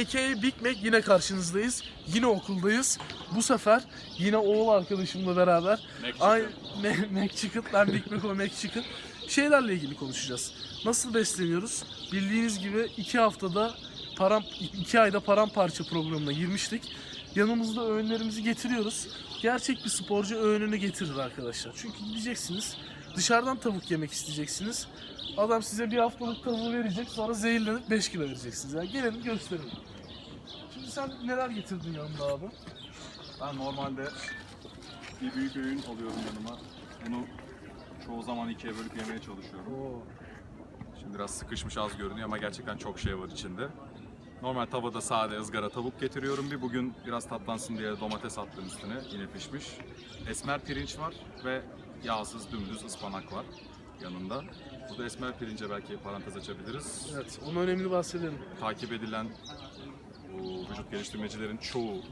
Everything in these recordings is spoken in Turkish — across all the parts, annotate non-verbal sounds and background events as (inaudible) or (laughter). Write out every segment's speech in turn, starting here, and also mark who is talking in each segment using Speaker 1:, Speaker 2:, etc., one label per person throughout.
Speaker 1: AKA Big Mac yine karşınızdayız. Yine okuldayız. Bu sefer yine oğul arkadaşımla beraber ay (laughs) Mac, Chicken, ben Big Mac o Mac Chicken şeylerle ilgili konuşacağız. Nasıl besleniyoruz? Bildiğiniz gibi iki haftada param iki ayda paramparça programına girmiştik. Yanımızda öğünlerimizi getiriyoruz. Gerçek bir sporcu öğününü getirir arkadaşlar. Çünkü gideceksiniz dışarıdan tavuk yemek isteyeceksiniz. Adam size bir haftalık tavuğu verecek sonra zehirlenip 5 kilo vereceksiniz. Yani gelin gösterin. Şimdi sen neler getirdin yanında abi?
Speaker 2: Ben normalde bir büyük öğün alıyorum yanıma. Bunu çoğu zaman ikiye bölüp yemeye çalışıyorum.
Speaker 1: Oo.
Speaker 2: Şimdi biraz sıkışmış az görünüyor ama gerçekten çok şey var içinde. Normal tavada sade ızgara tavuk getiriyorum bir. Bugün biraz tatlansın diye domates attım üstüne. Yine pişmiş. Esmer pirinç var ve yağsız dümdüz ıspanak var yanında. Burada esmer pirince belki parantez açabiliriz.
Speaker 1: Evet, onun önemli bahsedelim.
Speaker 2: Takip edilen bu vücut geliştirmecilerin çoğu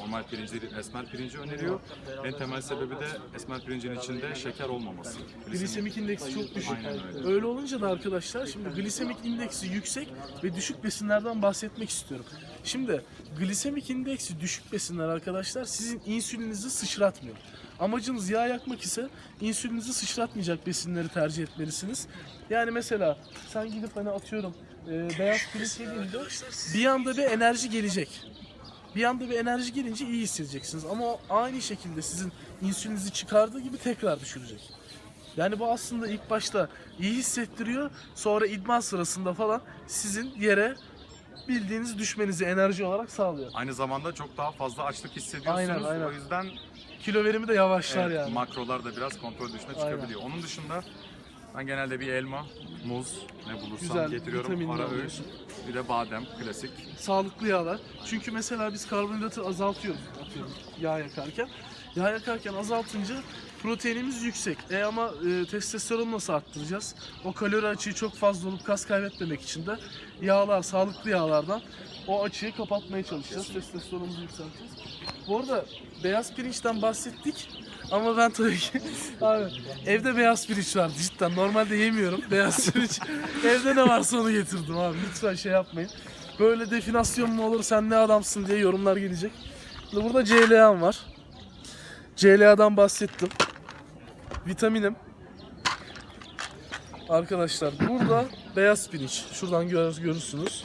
Speaker 2: normal pirinci değil, esmer pirinci öneriyor. En temel sebebi de esmer pirincin içinde şeker olmaması.
Speaker 1: Glisemik indeksi çok düşük.
Speaker 2: Aynen öyle.
Speaker 1: Öyle olunca da arkadaşlar şimdi glisemik indeksi yüksek ve düşük besinlerden bahsetmek istiyorum. Şimdi glisemik indeksi düşük besinler arkadaşlar sizin insülinizi sıçratmıyor. Amacınız yağ yakmak ise insülinizi sıçratmayacak besinleri tercih etmelisiniz. Yani mesela sen gidip hani atıyorum e, beyaz pirinç yediğinde bir anda bir enerji gelecek. Bir anda bir enerji gelince iyi hissedeceksiniz. Ama o aynı şekilde sizin insülinizi çıkardığı gibi tekrar düşürecek. Yani bu aslında ilk başta iyi hissettiriyor. Sonra idman sırasında falan sizin yere bildiğiniz düşmenizi enerji olarak sağlıyor.
Speaker 2: Aynı zamanda çok daha fazla açlık hissediyorsunuz.
Speaker 1: Aynen, aynen.
Speaker 2: O yüzden
Speaker 1: Kilo verimi de yavaşlar
Speaker 2: evet,
Speaker 1: yani.
Speaker 2: makrolar da biraz kontrol dışına
Speaker 1: Aynen.
Speaker 2: çıkabiliyor. Onun dışında ben genelde bir elma, muz ne bulursam
Speaker 1: Güzel,
Speaker 2: getiriyorum. Ara öğün. Bir de badem, klasik.
Speaker 1: Sağlıklı yağlar. Çünkü mesela biz karbonhidratı azaltıyoruz atıyorum yağ yakarken. Yağ yakarken azaltınca proteinimiz yüksek. E ama e, testosteronu nasıl arttıracağız? O kalori açığı çok fazla olup kas kaybetmemek için de yağlar, sağlıklı yağlardan o açığı kapatmaya çalışacağız. Testosteronumuzu yükselteceğiz. Bu arada beyaz pirinçten bahsettik. Ama ben tabii ki (laughs) abi evde beyaz pirinç vardı cidden. Normalde yemiyorum beyaz pirinç. (laughs) evde ne varsa onu getirdim abi. Lütfen şey yapmayın. Böyle definasyon mu olur sen ne adamsın diye yorumlar gelecek. Burada CLA'm var. CLA'dan bahsettim. Vitaminim. Arkadaşlar burada beyaz pirinç. Şuradan gör, görürsünüz.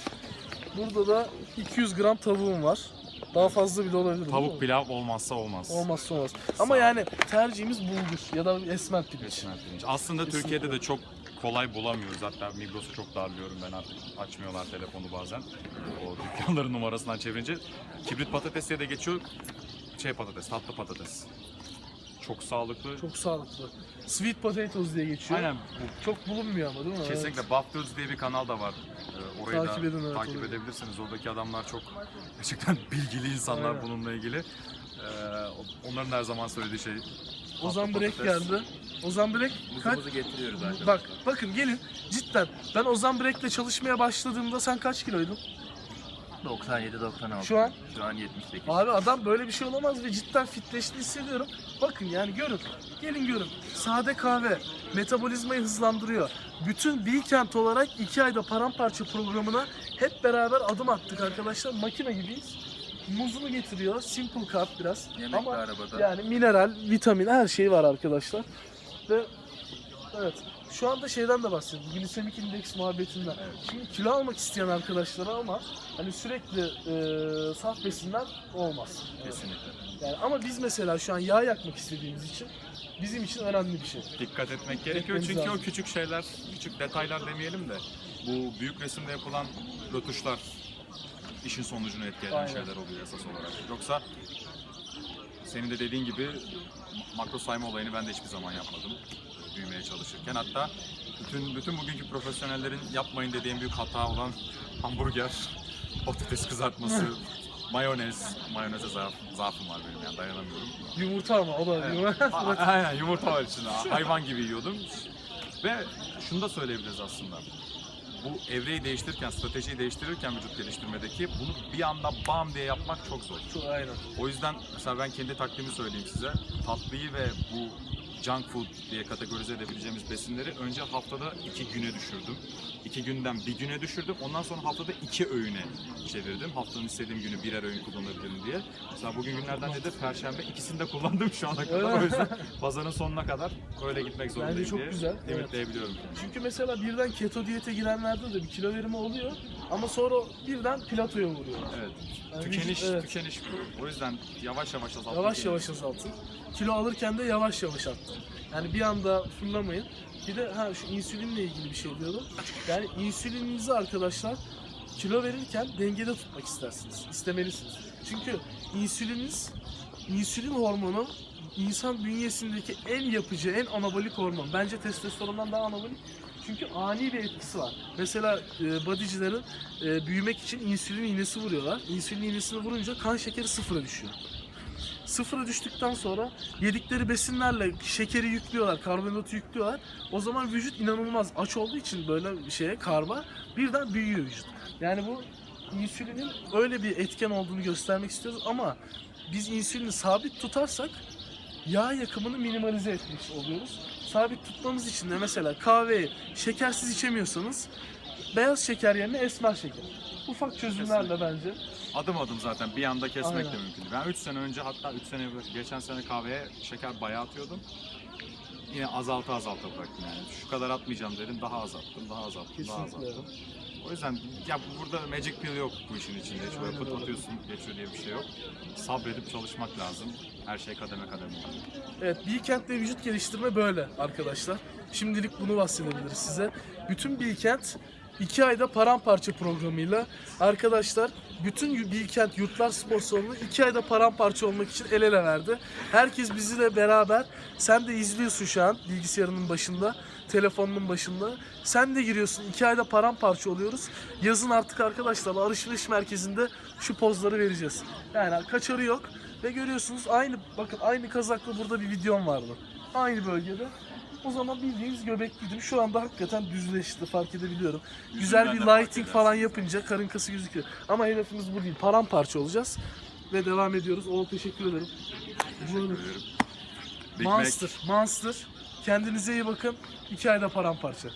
Speaker 1: Burada da 200 gram tavuğum var. Daha fazla bile olabilir. değil mi?
Speaker 2: Tavuk pilav olmazsa olmaz.
Speaker 1: Olmazsa olmaz. Ama yani tercihimiz bulgur ya da esmer pirinç.
Speaker 2: Esmer pirinç. Aslında
Speaker 1: Kesinlikle.
Speaker 2: Türkiye'de de çok kolay bulamıyoruz. Hatta Migros'u çok darlıyorum ben artık. Açmıyorlar telefonu bazen. O dükkanların numarasından çevirince. Kibrit patates diye de geçiyor. Şey patates, tatlı patates. Çok sağlıklı.
Speaker 1: Çok sağlıklı. Sweet potatoes diye geçiyor.
Speaker 2: Aynen bu
Speaker 1: Çok bulunmuyor ama değil mi?
Speaker 2: Kesinlikle Buff Dudes diye bir kanal da var. Ee, Orayı
Speaker 1: Takip
Speaker 2: da
Speaker 1: edin, evet,
Speaker 2: takip
Speaker 1: orayı.
Speaker 2: edebilirsiniz. Oradaki adamlar çok gerçekten (laughs) bilgili insanlar
Speaker 1: Aynen.
Speaker 2: bununla ilgili. Ee, onların her zaman söylediği şey
Speaker 1: Ozan
Speaker 2: patates.
Speaker 1: geldi. Ozan Brek kaç?
Speaker 3: Getiriyoruz arkadaşlar.
Speaker 1: Bak bakın gelin cidden ben Ozan Brek'le çalışmaya başladığımda sen kaç kiloydun?
Speaker 3: 97-96.
Speaker 1: Şu an?
Speaker 3: Şu an 78.
Speaker 1: Abi adam böyle bir şey olamaz ve cidden fitleşti hissediyorum. Bakın yani görün. Gelin görün. Sade kahve metabolizmayı hızlandırıyor. Bütün Bilkent olarak 2 ayda paramparça programına hep beraber adım attık arkadaşlar. Makine gibiyiz. Muzunu getiriyor. Simple carb biraz.
Speaker 3: Yemek
Speaker 1: Ama
Speaker 3: arabada.
Speaker 1: yani mineral, vitamin her şey var arkadaşlar. Ve evet şu anda şeyden de bahsediyorum. Glisemik indeks muhabbetinden. Şimdi kilo almak isteyen arkadaşlara ama hani sürekli e, saf besinler olmaz.
Speaker 2: kesinlikle.
Speaker 1: Yani ama biz mesela şu an yağ yakmak istediğimiz için bizim için önemli bir şey.
Speaker 2: Dikkat etmek gerekiyor
Speaker 1: Etmemiz
Speaker 2: çünkü
Speaker 1: lazım.
Speaker 2: o küçük şeyler, küçük detaylar demeyelim de bu büyük resimde yapılan rötuşlar işin sonucunu etkileyen
Speaker 1: Aynen.
Speaker 2: şeyler oluyor esas olarak. Yoksa senin de dediğin gibi makro sayma olayını ben de hiçbir zaman yapmadım büyümeye çalışırken. Hatta bütün bütün bugünkü profesyonellerin yapmayın dediğim büyük hata olan hamburger, (laughs) patates kızartması, mayonez, mayoneze zaaf, zaafım var benim yani dayanamıyorum.
Speaker 1: Yumurta ama o da
Speaker 2: Evet. (laughs) A- Aynen yumurta var içinde. Hayvan gibi yiyordum. Ve şunu da söyleyebiliriz aslında. Bu evreyi değiştirirken, stratejiyi değiştirirken vücut geliştirmedeki bunu bir anda bam diye yapmak çok zor.
Speaker 1: Çok aynen.
Speaker 2: O yüzden mesela ben kendi taktiğimi söyleyeyim size. Tatlıyı ve bu junk food diye kategorize edebileceğimiz besinleri önce haftada iki güne düşürdüm. İki günden bir güne düşürdüm. Ondan sonra haftada iki öğüne çevirdim. Haftanın istediğim günü birer öğün kullanabilirim diye. Mesela bugün günlerden nedir? Perşembe. İkisini de kullandım şu ana kadar. O yüzden (laughs) pazarın sonuna kadar öyle gitmek zorundayım
Speaker 1: çok
Speaker 2: diye
Speaker 1: güzel, evet.
Speaker 2: limitleyebiliyorum.
Speaker 1: Çünkü mesela birden keto diyete girenlerde de bir kilo verimi oluyor ama sonra birden platoya vuruyor.
Speaker 2: Evet.
Speaker 1: Yani
Speaker 2: Tükeniş,
Speaker 1: vücut- evet.
Speaker 2: tükeniş. O yüzden yavaş yavaş azaltmak.
Speaker 1: Yavaş yavaş azaltın. Kilo alırken de yavaş yavaş arttın. Yani bir anda fırlamayın. Bir de ha şu insülinle ilgili bir şey diyordum. Yani insülininizi arkadaşlar kilo verirken dengede tutmak istersiniz. istemelisiniz. Çünkü insüliniz insülin hormonu insan bünyesindeki en yapıcı, en anabolik hormon. Bence testosterondan daha anabolik. Çünkü ani bir etkisi var. Mesela e, bodycilerin e, büyümek için insülin iğnesi vuruyorlar. İnsülin iğnesini vurunca kan şekeri sıfıra düşüyor. Sıfıra düştükten sonra yedikleri besinlerle şekeri yüklüyorlar, karbonhidratı yüklüyorlar. O zaman vücut inanılmaz aç olduğu için böyle bir şeye karba birden büyüyor vücut. Yani bu insülinin öyle bir etken olduğunu göstermek istiyoruz ama biz insülini sabit tutarsak yağ yakımını minimalize etmiş oluyoruz. Sabit tutmamız için de mesela kahveyi şekersiz içemiyorsanız beyaz şeker yerine esmer şeker. Ufak çözümlerle bence.
Speaker 2: Adım adım zaten bir anda kesmek
Speaker 1: Aynen.
Speaker 2: de mümkün. Ben 3 sene önce hatta 3 sene geçen sene kahveye şeker bayağı atıyordum. Yine azalta azalta bıraktım yani. Şu kadar atmayacağım dedim. Daha azalttım, daha azalttım, daha
Speaker 1: Kesinlikle.
Speaker 2: azalttım. O yüzden ya burada magic pill yok bu işin içinde. Hiç böyle pıt atıyorsun geçiyor diye bir şey yok. Sabredip çalışmak lazım. Her şey kademe kademe.
Speaker 1: Evet, Bilkent'le vücut geliştirme böyle arkadaşlar. Şimdilik bunu bahsedebiliriz size. Bütün Bilkent 2 ayda paramparça programıyla arkadaşlar bütün Bilkent Yurtlar Spor Salonu 2 ayda paramparça olmak için el ele verdi. Herkes bizimle beraber. Sen de izliyorsun şu an bilgisayarının başında, telefonunun başında. Sen de giriyorsun. 2 ayda paramparça oluyoruz. Yazın artık arkadaşlar alışveriş merkezinde şu pozları vereceğiz. Yani kaçarı yok. Ve görüyorsunuz aynı bakın aynı kazakla burada bir videom vardı. Aynı bölgede. O zaman bildiğiniz göbekliydim. Şu anda hakikaten düzleşti fark edebiliyorum. Güzel bir lighting falan yapınca karın kası gözüküyor. Ama hedefimiz bu değil. Paramparça olacağız. Ve devam ediyoruz. O teşekkür ederim.
Speaker 2: Ederim. Big Mac.
Speaker 1: Monster, Monster. Kendinize iyi bakın. İki ayda paramparça.